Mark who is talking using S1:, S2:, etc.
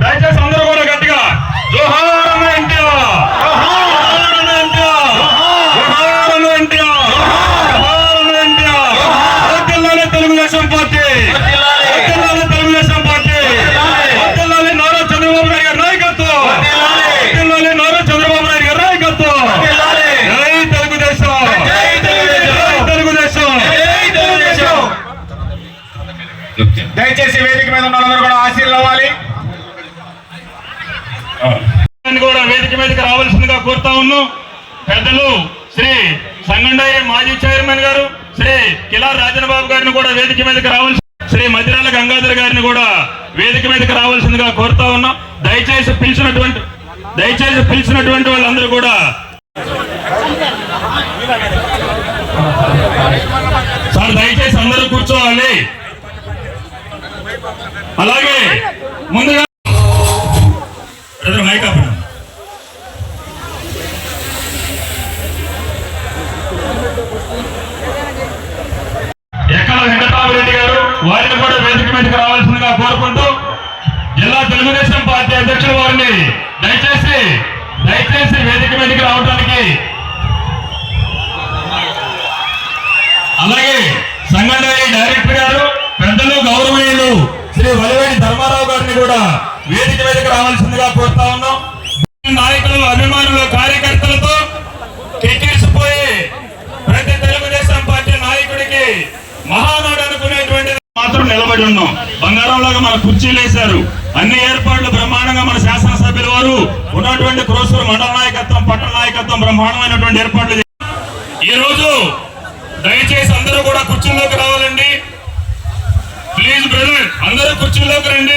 S1: దయచేసి అందరూ కూడా గట్టిగా జోహార్ అన్న ఎన్టీఆర్ జోహార్ అన్న
S2: దయచేసి వేదిక మీద ఉన్న వాళ్ళందరూ కూడా ఆశీర్లు అవ్వాలి.
S1: కూడా వేదిక మీదకి రావాల్సిందిగా కోరుతా ఉన్నాం. పెద్దలు శ్రీ సంగండయ్య మాజీ చైర్మన్ గారు శ్రీ కిలార్ రాజనబాబు గారిని కూడా వేదిక మీదకి రావాల్సి శ్రీ మధిరాల గంగాధర్ గారిని కూడా వేదిక మీదకి రావాల్సిందిగా కోరుతా ఉన్నాం. దయచేసి పిలిచినటువంటి దయచేసి పిలిచినటువంటి వాళ్ళందరూ కూడా సార్ దయచేసి అందరూ కూర్చోవాలి. అలాగే ముందుగా బ్రదర్ మైక్ వెంకటరామరెడ్డి గారు వారిని కూడా వేదిక మీదకి రావాల్సిందిగా కోరుకుంటూ జిల్లా తెలుగుదేశం పార్టీ అధ్యక్షుల వారిని దయచేసి దయచేసి వేదిక మీదకి రావడానికి అలాగే సంగండరి డైరెక్టర్ గారు పెద్దలు గౌరవనీయులు శ్రీ వలివేడి ధర్మారావు గారిని కూడా వేదిక వేదిక రావాల్సిందిగా కోరుతా ఉన్నాం. నాయకులు అభిమానులు కార్యకర్తలతో కెక్కిరిసిపోయి ప్రతి తెలుగుదేశం పార్టీ నాయకుడికి మహానాడు అనుకునేటువంటి మాత్రం నిలబడి ఉన్నాం. బంగారంలాగా మన కుర్చీలు వేశారు. అన్ని ఏర్పాట్లు బ్రహ్మాండంగా మన శాసనసభ్యుల వారు ఉన్నటువంటి క్రోసూరు మండల నాయకత్వం పట్టణ నాయకత్వం బ్రహ్మాండమైనటువంటి ఏర్పాట్లు ఈ రోజు దయచేసి అందరూ కూడా కుర్చీల్లోకి రావాలండి. ప్లీజ్ బ్రదర్ అందరూ కుర్చీలోకి రండి.